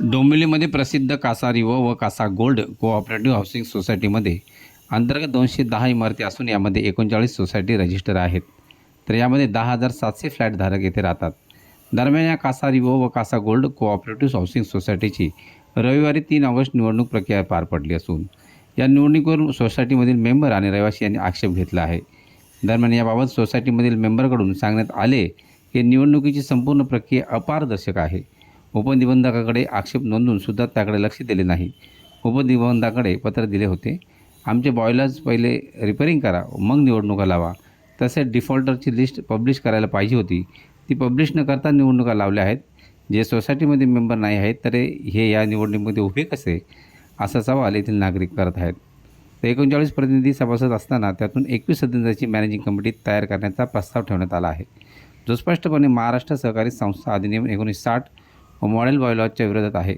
डोंबिवलीमध्ये प्रसिद्ध कासा रिवो व Casa Gold cooperative housing सोसायटीमध्ये अंतर्गत दोनशे दहा इमारती असून यामध्ये एकोणचाळीस सोसायटी रजिस्टर आहेत. तर यामध्ये दहा हजार सातशे फ्लॅटधारक येथे राहतात. दरम्यान या कासा रिवो व कासा गोल्ड कोऑपरेटिव्ह हाऊसिंग सोसायटीची रविवारी तीन ऑगस्ट निवडणूक प्रक्रिया पार पडली असून या निवडणुकीवरून सोसायटीमधील मेंबर आणि रहिवासी यांनी आक्षेप घेतला आहे. दरम्यान याबाबत सोसायटीमधील मेंबरकडून सांगण्यात आले की निवडणुकीची संपूर्ण प्रक्रिया अपारदर्शक आहे. उपनिबंधकाकडे आक्षेप नोंदून सुद्धा त्याकडे लक्ष दिले नाही. उपनिबंधकाकडे पत्र दिले होते. आमचे बॉयलर्स पहिले रिपेरिंग करा मग निवडणुका लावा. तसेच डिफॉल्टरची लिस्ट पब्लिश करायला पाहिजे होती. ती पब्लिश न करता निवडणुका लावल्या आहेत. जे सोसायटीमध्ये मेंबर नाही आहेत तर हे या निवडणुकीमध्ये उभे कसे? असा सवाल येथील नागरिक करत आहेत. तर एकोणचाळीस प्रतिनिधी सभासद असताना त्यातून एकवीस सदस्यांची मॅनेजिंग कमिटी तयार करण्याचा प्रस्ताव ठेवण्यात आला आहे. जो स्पष्टपणे महाराष्ट्र सहकारी संस्था अधिनियम एकोणीसशे साठ व मॉडेल बॉयलॉजच्या विरोधात आहे.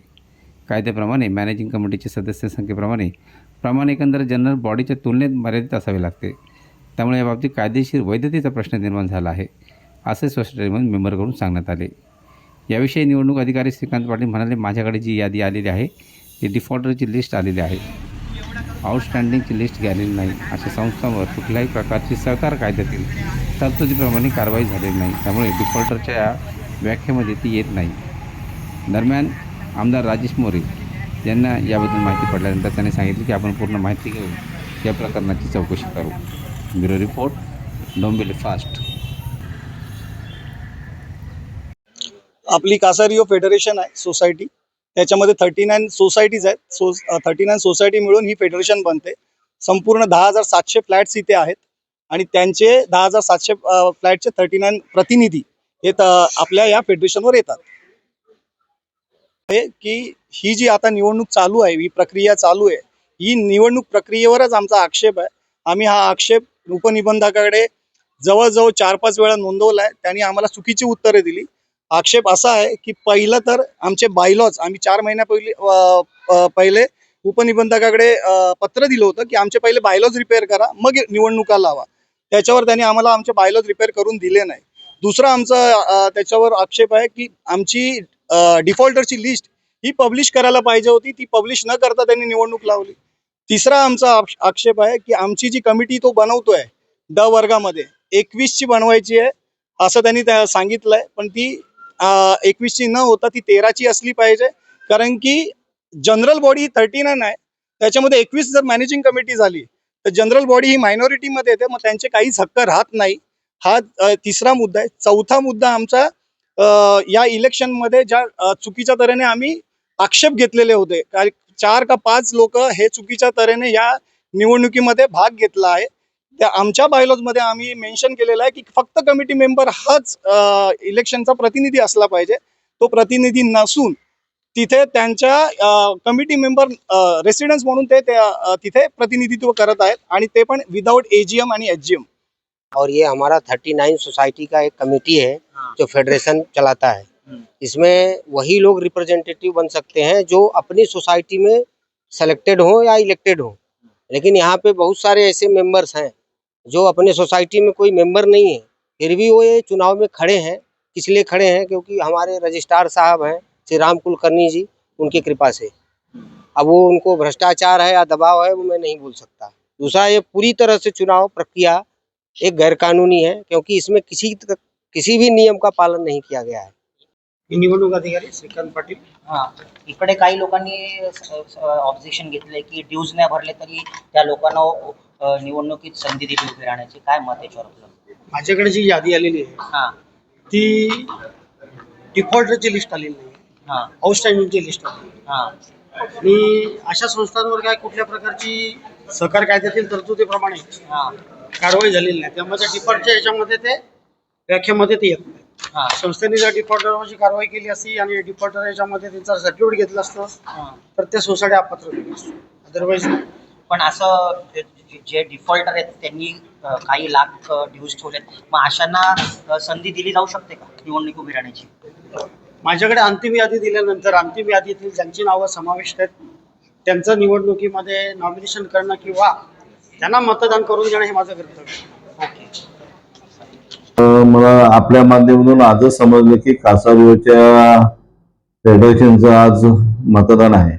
कायद्याप्रमाणे मॅनेजिंग कमिटीचे सदस्य संख्येप्रमाणे प्रमाण एकंदर जनरल बॉडीच्या तुलनेत मर्यादित असावे लागते. त्यामुळे याबाबतीत कायदेशीर वैधतेचा प्रश्न निर्माण झाला आहे असे सोसायटीमधील मेंबरकडून सांगण्यात आले. याविषयी निवडणूक अधिकारी श्रीकांत पाटील म्हणाले माझ्याकडे जी यादी आलेली आहे ती डिफॉल्टरची लिस्ट आलेली आहे. आउटस्टँडिंगची लिस्ट गेलेली नाही अशा संस्थांवर कुठल्याही प्रकारची सरकार कायद्यातील तरतुदीप्रमाणे कारवाई झालेली नाही. त्यामुळे डिफॉल्टरच्या या व्याख्येमध्ये ती येत नाही. दरम्यान आमदार राजेश मोरे यांना याबद्दल माहिती पडल्यानंतर त्यांनी सांगितले की आपण पूर्ण माहिती घेऊन या प्रकरणाची चौकशी करू. Bureau report Dombivli fast. आपली कासारिओ फेडरेशन आहे सोसायटी. त्याच्यामध्ये थर्टी नाईन सोसायटीज आहेत. सो थर्टी नाईन सोसायटी मिळून ही फेडरेशन बनते. संपूर्ण दहा हजार सातशे फ्लॅट्स इथे आहेत. आणि त्यांचे दहा हजार सातशे फ्लॅटचे थर्टी नाईन प्रतिनिधी हे आपल्या या फेडरेशनवर येतात. आहे की ही जी आता निवडणूक चालू आहे ही प्रक्रिया चालू आहे ही निवडणूक प्रक्रियेवरच आमचा आक्षेप आहे. आम्ही हा आक्षेप उपनिबंधकाकडे जवळजवळ चार पाच वेळा नोंदवला आहे. त्यांनी आम्हाला चुकीची उत्तरे दिली. आक्षेप असा आहे की पहिलं तर आमचे बायलॉज आम्ही चार महिन्या पहिले पहिले उपनिबंधकाकडे पत्र दिलं होतं की आमचे पहिले बायलॉज रिपेअर करा मग निवडणुका लावा. त्याच्यावर त्यांनी आम्हाला आमचे बायलॉज रिपेअर करून दिले नाही. दुसरा आमचा त्याच्यावर आक्षेप आहे की आमची डिफॉल्टरची लिस्ट ही पब्लिश करायला पाहिजे होती. ती पब्लिश न करता त्यांनी निवडणूक लावली. तिसरा आमचा आक्षेप आहे की आमची जी कमिटी तो बनवतोय ड वर्गामध्ये एकवीसची बनवायची आहे असं त्यांनी त्या सांगितलंय. पण ती एकवीसची न होता ती तेराची असली पाहिजे. कारण की जनरल बॉडी ही थर्टी नाईन आहे. त्याच्यामध्ये एकवीस जर मॅनेजिंग कमिटी झाली तर जनरल बॉडी ही मायनॉरिटीमध्ये येते. मग त्यांचे काहीच हक्क राहत नाही. हा तिसरा मुद्दा आहे. चौथा मुद्दा आमचा या इलेक्शनमध्ये ज्या चुकीच्या तऱ्हेने आम्ही आक्षेप घेतलेले होते. चार का पाच लोक हे चुकीच्या तऱ्हेने या निवडणुकीमध्ये भाग घेतला आहे. त्या आमच्या बायलॉजमध्ये आम्ही मेन्शन केलेलं आहे की फक्त कमिटी मेंबर हाच इलेक्शनचा प्रतिनिधी असला पाहिजे. तो प्रतिनिधी नसून तिथे त्यांच्या कमिटी मेंबर रेसिडेन्स म्हणून ते त्या, तिथे प्रतिनिधित्व करत आहेत आणि ते पण विदाउट एजीएम आणि एचजीएम और ये हमारा थर्टी नाइन सोसाइटी का एक कमेटी है जो फेडरेशन चलाता है। इसमें वही लोग रिप्रेजेंटेटिव बन सकते हैं जो अपनी सोसाइटी में सेलेक्टेड हो या इलेक्टेड हो। लेकिन यहाँ पे बहुत सारे ऐसे मेंबर्स हैं जो अपने सोसाइटी में कोई मेंबर नहीं है। फिर भी वो ये चुनाव में खड़े हैं किस लिए खड़े हैं? क्योंकि हमारे रजिस्ट्रार साहब हैं श्री राम कुलकर्णी जी उनकी कृपा से। अब वो उनको भ्रष्टाचार है या दबाव है वो मैं नहीं बोल सकता। दूसरा ये पूरी तरह से चुनाव प्रक्रिया एक गैर कानूनी है क्योंकि इसमें किसी किसी भी नियम का पालन नहीं किया गया है। निवडणूक अधिकारी? श्रीकांत पाटील। हा इकडे काही लोकांनी ऑब्जेक्शन घेतलंय की ड्यूज नाही भरले तरी त्या लोकांना अ, निवडणुकीत संधी दिली उभी राहण्याची. काय मत याच्यावर आपलं? माझ्याकडे जी यादी आलेली आहे हा. ती डिफॉल्टरची लिस्ट आलेली आहे. हा. आउटस्टँडिंगची लिस्ट हा. आणि अशा संस्थांवर काय कुठल्या प्रकारची सहकार कायद्यातील तरतुदीप्रमाणे हा. कारवाई झालेली नाही. त्यामुळे त्या डिफॉल्टच्या याच्यामध्ये ते व्याख्यामध्ये ते येत नाही. हा. संस्थेने जर डिफॉल्टरवरची कारवाई केली असती आणि डिफॉल्टर याच्यामध्ये त्यांचं सर्टिफिकेट घेतलं असतं. तर त्या सोसायटी अपात्र झाली असती. अदरवाईज पण असं जे- जे डिफॉल्टर आहेत त्यांनी अ, काही लाख ड्यूज ठेवलेत. मग अशांना अ, संधी दिली जाऊ शकते का निवडणूक उभी राहण्याची? माझ्याकडे अंतिम यादी दिल्यानंतर अंतिम यादीतील ज्यांची नावं समाविष्ट आहेत त्यांचं निवडणुकीमध्ये नॉमिनेशन करणं किंवा त्यांना मतदान करून देणं हे माझं कर्तव्य. ओके. मला आपल्या माध्यमातून आजच समजलं की कासारवरच्या फेडरेशनचं आज मतदान आहे.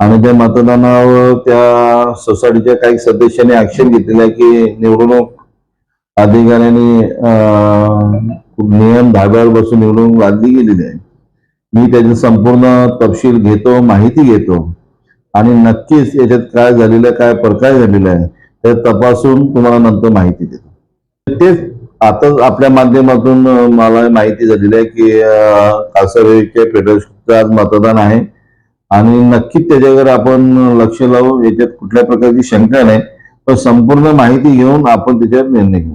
आणि त्या मतदानावर त्या सोसायटीच्या काही सदस्यांनी ऍक्शन घेतलेलं आहे की निवडणूक अधिकाऱ्यांनी नियम धाब्यावर बसून निवडणूक लादली गेलेली आहे. मी त्याची संपूर्ण तपशील घेतो माहिती घेतो. आणि नक्कीच याच्यात काय झालेलं आहे काय प्रकार झालेला आहे ते तपासून तुम्हाला नंतर माहिती देतो. तेच आता आपल्या माध्यमातून मला माहिती झालेली आहे की अं, फेडरेशनचं आज मतदान आहे. आणि नक्कीच त्याच्याकडे आपण लक्ष लावू याच्यात कुठल्या प्रकारची शंका नाही पण संपूर्ण माहिती घेऊन आपण त्याच्यावर निर्णय घेऊ.